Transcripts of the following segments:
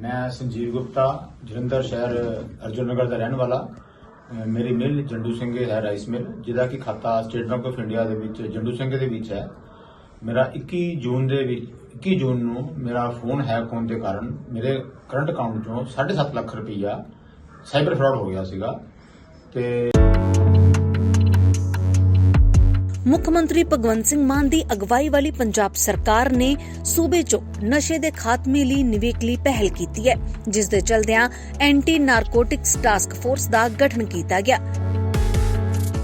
ਮੈਂ ਸੰਜੀਵ ਗੁਪਤਾ, ਜਲੰਧਰ ਸ਼ਹਿਰ ਅਰਜੁਨ ਨਗਰ ਦਾ ਰਹਿਣ ਵਾਲਾ। ਮੇਰੀ ਮਿਲ ਜੰਡੂ ਸਿੰਘ ਹੈ ਰਾਈਸ ਮਿਲ, ਜਿਹਦਾ ਕਿ ਖਾਤਾ ਸਟੇਟ ਬੈਂਕ ਆਫ ਇੰਡੀਆ ਦੇ ਵਿੱਚ ਜੰਡੂ ਸਿੰਘ ਦੇ ਵਿੱਚ ਹੈ। ਮੇਰਾ 21 ਜੂਨ ਦੇ ਵਿੱਚ 21 ਜੂਨ ਨੂੰ ਮੇਰਾ ਫੋਨ ਹੈਕ ਹੋਣ ਦੇ ਕਾਰਨ ਮੇਰੇ ਕਰੰਟ ਅਕਾਊਂਟ ਚੋਂ 7.5 ਲੱਖ ਰੁਪਈਆ ਸਾਈਬਰ ਫਰਾਡ ਹੋ ਗਿਆ ਸੀਗਾ। ਤੇ ਮੁੱਖ ਮੰਤਰੀ ਭਗਵੰਤ ਸਿੰਘ ਮਾਨ ਦੀ ਅਗਵਾਈ ਵਾਲੀ ਪੰਜਾਬ ਸਰਕਾਰ ਨੇ ਸੂਬੇ 'ਚ ਨਸ਼ੇ ਦੇ ਖਾਤਮੇ ਲਈ ਨਿਵੇਕਲੀ ਪਹਿਲ ਕੀਤੀ ਹੈ, ਜਿਸ ਦੇ ਚਲਦਿਆਂ ਐਂਟੀ ਨਾਰਕੋਟਿਕਸ ਟਾਸਕ ਫੋਰਸ ਦਾ ਗਠਨ ਕੀਤਾ ਗਿਆ।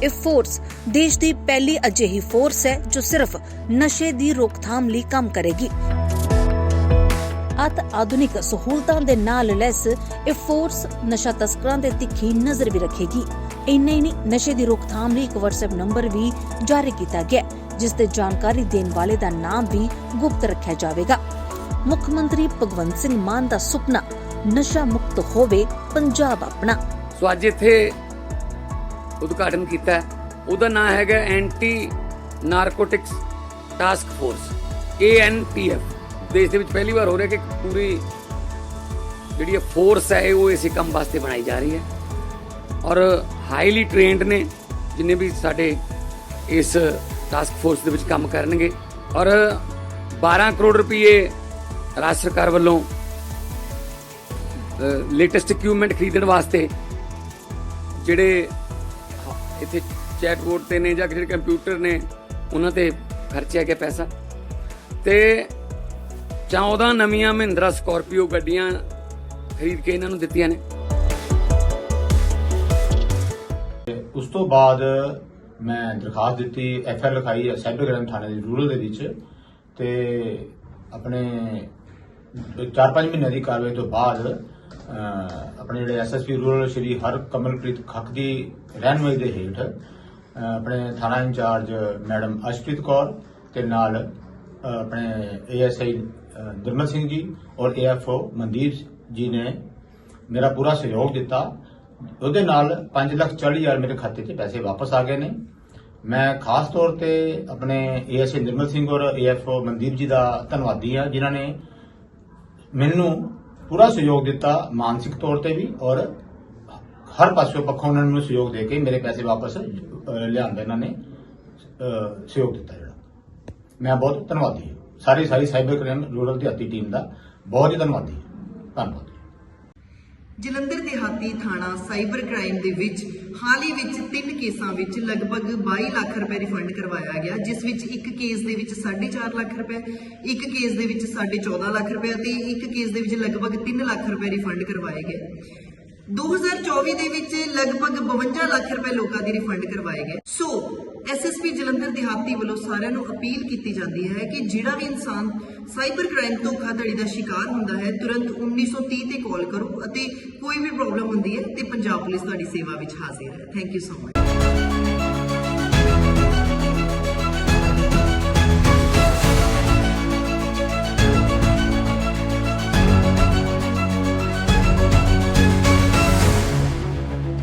ਇਹ ਫੋਰਸ ਦੇਸ਼ ਦੀ ਪਹਿਲੀ ਅਜਿਹੀ ਫੋਰਸ ਹੈ ਜੋ ਸਿਰਫ ਨਸ਼ੇ ਦੀ ਰੋਕਥਾਮ ਲਈ ਕੰਮ ਕਰੇਗੀ। ਅਤ ਆਧੁਨਿਕ ਸਹੂਲਤਾਂ ਦੇ ਨਾਲ ਲੈਸ ਇਹ ਫੋਰਸ ਨਸ਼ਾ ਤਸਕਰਾਂ ਦੇ ਤਿੱਖੀ ਨਜ਼ਰ ਵੀ ਰੱਖੇਗੀ। ਇੰਨਾ ਹੀ ਨਸ਼ੇ ਦੀ ਰੋਕਥਾਮ ਲਈ ਇੱਕ WhatsApp ਨੰਬਰ ਵੀ ਜਾਰੀ ਕੀਤਾ ਗਿਆ ਜਿਸ ਤੇ ਜਾਣਕਾਰੀ ਦੇਣ ਵਾਲੇ ਦਾ ਨਾਮ ਵੀ ਗੁਪਤ ਰੱਖਿਆ ਜਾਵੇਗਾ। ਮੁੱਖ ਮੰਤਰੀ ਭਗਵੰਤ ਸਿੰਘ ਮਾਨ ਦਾ ਸੁਪਨਾ, ਨਸ਼ਾ ਮੁਕਤ ਹੋਵੇ ਪੰਜਾਬ ਆਪਣਾ। ਸੋ ਅੱਜ ਇੱਥੇ ਉਦਘਾਟਨ ਕੀਤਾ ਉਹਦਾ ਨਾਮ ਹੈਗਾ anti narcotics task force ANTF ਦੇਸ਼ ਦੇ ਵਿੱਚ ਪਹਿਲੀ ਵਾਰ ਹੋ ਰਿਹਾ ਕਿ ਪੂਰੀ ਜਿਹੜੀ ਇਹ ਫੋਰਸ ਹੈ, ਉਹ ਇਸੇ ਕੰਮ ਵਾਸਤੇ ਬਣਾਈ ਜਾ ਰਹੀ ਹੈ। ਔਰ ਹਾਈਲੀ ਟ੍ਰੇਨਡ ਨੇ, ਜਿੰਨੇ ਵੀ ਸਾਡੇ ਇਸ ਟਾਸਕ ਫੋਰਸ ਦੇ ਵਿੱਚ ਕੰਮ ਕਰਨਗੇ। ਔਰ 12 ਕਰੋੜ ਰੁਪਏ ਰਾਜ ਸਰਕਾਰ ਵੱਲੋਂ ਲੇਟੈਸਟ ਇਕਵਿਪਮੈਂਟ ਖਰੀਦਣ ਵਾਸਤੇ ਜਿਹੜੇ ਇੱਥੇ ਚੈਟ ਤੇ ਨੇ ਜਾਂ ਜਿਹੜੇ ਕੰਪਿਊਟਰ ਨੇ, ਉਹਨਾਂ ਤੇ ਖਰਚਿਆ ਗਿਆ ਪੈਸਾ। ਤੇ 14 ਨਵੀਆਂ ਮਹਿੰਦਰਾ ਸਕਾਰਪੀਓ ਗੱਡੀਆਂ ਖਰੀਦ ਕੇ ਇਹਨਾਂ ਨੂੰ ਦਿੱਤੀਆਂ ਨੇ। ਉਸ ਤੋਂ ਬਾਅਦ ਮੈਂ ਦਰਖਾਸਤ ਦਿੱਤੀ ਐਫ ਆਰ ਲਿਖਾਈ ਹੈ ਸਾਈਬਰ ਕ੍ਰਾਈਮ ਥਾਣੇ ਦੇ ਰੂਰਲ ਦੇ ਵਿੱਚ ਤੇ ਆਪਣੇ 4-5 ਮਹੀਨਿਆਂ ਦੀ ਕਾਰਵਾਈ ਤੋਂ ਬਾਅਦ ਆਪਣੇ ਜਿਹੜੇ ਐਸਐਸਪੀ ਰੂਰਲ ਸ਼੍ਰੀ ਹਰ ਕਮਲਪ੍ਰੀਤ ਖੱਖ ਦੀ ਰਹਿਨੁਮਾਈ ਦੇ ਹੇਠ ਆਪਣੇ ਥਾਣਾ ਇੰਚਾਰਜ ਮੈਡਮ ਅਸ਼ਪ੍ਰੀਤ ਕੌਰ ਤੇ ਨਾਲ ਅਹ, ਆਪਣੇ ਏਐਸਆਈ ਨਿਰਮਲ ਸਿੰਘ ਜੀ ਔਰ ਏਐਫਓ ਮਨਦੀਪ ਜੀ ਨੇ ਮੇਰਾ ਪੂਰਾ ਸਹਿਯੋਗ ਦਿੱਤਾ। ਉਹਦੇ ਨਾਲ 540000 ਮੇਰੇ ਖਾਤੇ 'ਚ ਪੈਸੇ ਵਾਪਸ ਆ ਗਏ ਨੇ। ਮੈਂ ਖਾਸ ਤੌਰ ਤੇ ਆਪਣੇ ਏਐਸਏ ਨਿਰਮਲ ਸਿੰਘ ਔਰ ਏਐਫਓ ਮਨਦੀਪ ਜੀ ਦਾ ਧੰਨਵਾਦੀ ਹਾਂ, ਜਿਨ੍ਹਾਂ ਨੇ ਮੈਨੂੰ ਪੂਰਾ ਸਹਿਯੋਗ ਦਿੱਤਾ ਮਾਨਸਿਕ ਤੌਰ ਤੇ ਵੀ ਔਰ ਹਰ ਪਾਸਿਓਂ ਪੱਖੋਂ ਉਹਨਾਂ ਨੂੰ ਸਹਿਯੋਗ ਦੇ ਕੇ ਮੇਰੇ ਪੈਸੇ ਵਾਪਸ ਲਿਆਉਣ ਦਾ ਇਹਨਾਂ ਨੇ ਸਹਿਯੋਗ ਦਿੱਤਾ ਜਿਹੜਾ। ਮੈਂ ਬਹੁਤ ਧੰਨਵਾਦੀ ਹਾਂ। ਸਾਰੀ ਸਾਰੀ ਸਾਈਬਰ ਕ੍ਰਾਈਮ ਰੂਰਲ ਦਿਹਾਤੀ ਟੀਮ ਦਾ ਬਹੁਤ ਹੀ ਧੰਨਵਾਦੀ। ਧੰਨਵਾਦ। ਜਲੰਧਰ ਦਿਹਾਤੀ ਥਾਣਾ ਸਾਈਬਰ ਕ੍ਰਾਈਮ ਦੇ ਵਿੱਚ ਹਾਲ ਹੀ ਵਿੱਚ ਤਿੰਨ ਕੇਸਾਂ ਵਿੱਚ ਲਗਭਗ 22 ਲੱਖ ਰੁਪਏ ਰਿਫੰਡ ਕਰਵਾਇਆ ਗਿਆ, ਜਿਸ ਵਿੱਚ ਇੱਕ ਕੇਸ ਦੇ ਵਿੱਚ 4.5 ਲੱਖ ਰੁਪਏ, ਇੱਕ ਕੇਸ ਦੇ ਵਿੱਚ 14.5 ਲੱਖ ਰੁਪਏ ਅਤੇ ਇੱਕ ਕੇਸ ਦੇ ਵਿੱਚ ਲਗਭਗ 3 ਲੱਖ ਰੁਪਏ ਰਿਫੰਡ ਕਰਵਾਏ ਗਏ। 2024 ਦੇ ਵਿੱਚ ਲਗਭਗ 52 ਲੱਖ ਰੁਪਏ ਲੋਕਾਂ ਦੀ ਰਿਫੰਡ ਕਰਵਾਏ ਗਏ। ਸੋ ਐਸਐਸਪੀ ਜਲੰਧਰ ਦਿਹਾਤੀ ਵੱਲੋਂ ਸਾਰਿਆਂ ਨੂੰ ਅਪੀਲ ਕੀਤੀ ਜਾਂਦੀ ਹੈ ਕਿ ਜਿਹੜਾ ਵੀ ਇਨਸਾਨ ਸਾਈਬਰ ਕ੍ਰਾਈਮ ਧੋਖਾਧੜੀ ਦਾ ਸ਼ਿਕਾਰ ਹੁੰਦਾ ਹੈ, ਤੁਰੰਤ 1930 ਤੇ ਕਾਲ ਕਰੋ ਅਤੇ ਕੋਈ ਵੀ ਪ੍ਰੋਬਲਮ ਹੁੰਦੀ ਹੈ ਤੇ ਪੰਜਾਬ ਪੁਲਿਸ ਤੁਹਾਡੀ ਸੇਵਾ ਵਿੱਚ ਹਾਜ਼ਰ ਹੈ। Thank you so much